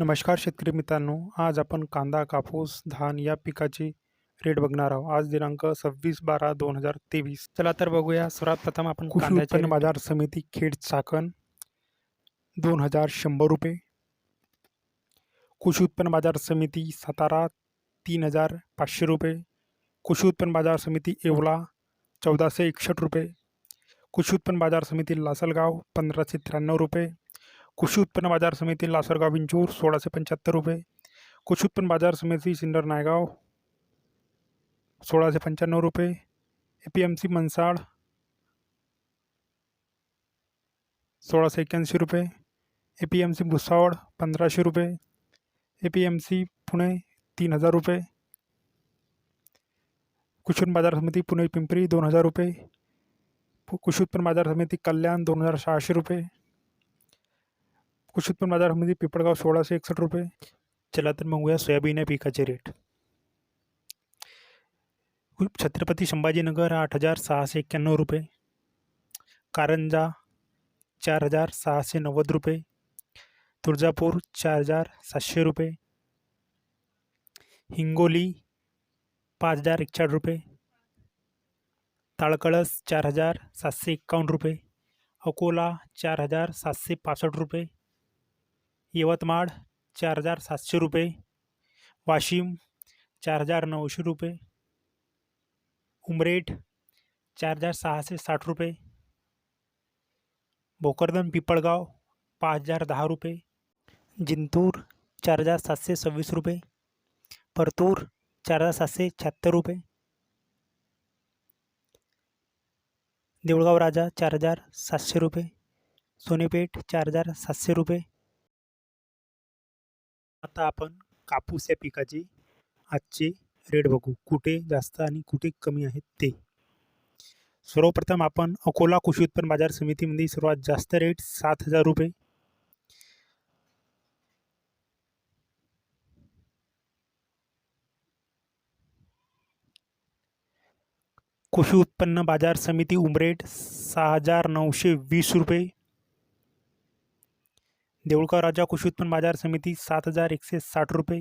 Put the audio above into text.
नमस्कार शेतकरी मित्रांनो आज आपण कांदा कापूस धान या पिकाचे रेट बघणार आहोत. आज दिनांक सव्वीस बारा दोन हज़ार तेवीस. चला तर बघूया. सर्वात प्रथम आपण कृषी कांद्याचे उत्पन्न बाज़ार समिती खेड चाकण दोन हज़ार शंभर रुपये. कृषी उत्पन्न बाज़ार समिती सातारा तीन हज़ार पाचशे रुपये. कृषी उत्पन्न बाज़ार समिती येवला चौदाशे एकसष्ट रुपये. कृषी उत्पन्न बाज़ार समिती लासलगाव पंधराशे त्र्याण्णव रुपये. कृषी उत्पन्न बाज़ार समिती लासलगाव विंचूर सोळाशे पंच्याहत्तर रुपये कृषी उत्पन्न बाज़ार समिति सिन्नर नायगाव सोळाशे पंच्याण्णव रुपये ए पी एम सी मनसाड सोळाशे एक्क्याऐंशी रुपये A P M C Bhusawal पंधराशे रुपये A P M C Pune, तीन हज़ार रुपये उत्पन्न बाज़ार समिती पुणे पिंपरी, दोन हज़ार रुपये कृषी उत्पन्न बाज़ार समिती कल्याण, दोन हज़ार सहाशे रुपये कृषी उत्पन्न बाज़ार समिती पिपळगाव सोळाशे एकसष्ट रुपये चला तर बघूया सोयाबीन या पिकाचे रेट। छत्रपती संभाजीनगर आठ हज़ार सहाशे एक्क्याण्णव रुपये कारंजा चार हज़ार सहाशे नव्वद रुपये तुळजापूर चार हज़ार सातशे रुपये हिंगोली पाच हज़ार एकचाळीस रुपये ताळकळस चार हज़ार सातशे एक्कावन्न रुपये अकोला चार हज़ार सातशे पासष्ट रुपये यवतमाळ, चार हज़ार सातशे रुपये. वाशिम, चार हज़ार नऊशे रुपये. उमरेठ, चार हज़ार सहाशे साठ रुपये. भोकरदन, पिपळगाव, पाच हज़ार दहा रुपये. जिंतूर, चार हज़ार सातशे सव्वीस रुपये. परतूर, चार हज़ार सातशे शहात्तर रुपये. देऊळगाव राजा, चार हज़ार सातशे रुपये. सोनेपेठ, चार हज़ार सातशे रुपये. आता आपण कापूस या पिकाचे आजचे रेट बघू. कुठे जास्त आणि कुठे कमी आहेत ते. सर्वप्रथम आपण अकोला कृषी उत्पन्न बाजार समितीमध्ये सर्वात जास्त रेट सात हजार रुपये. कृषी उत्पन्न बाजार समिती उमरेट सहा हजार नऊशे वीस रुपये. देऊळगाव राजा कृषि उत्पन्न बाज़ार समिति सात हज़ार एक एकशे साठ रुपये.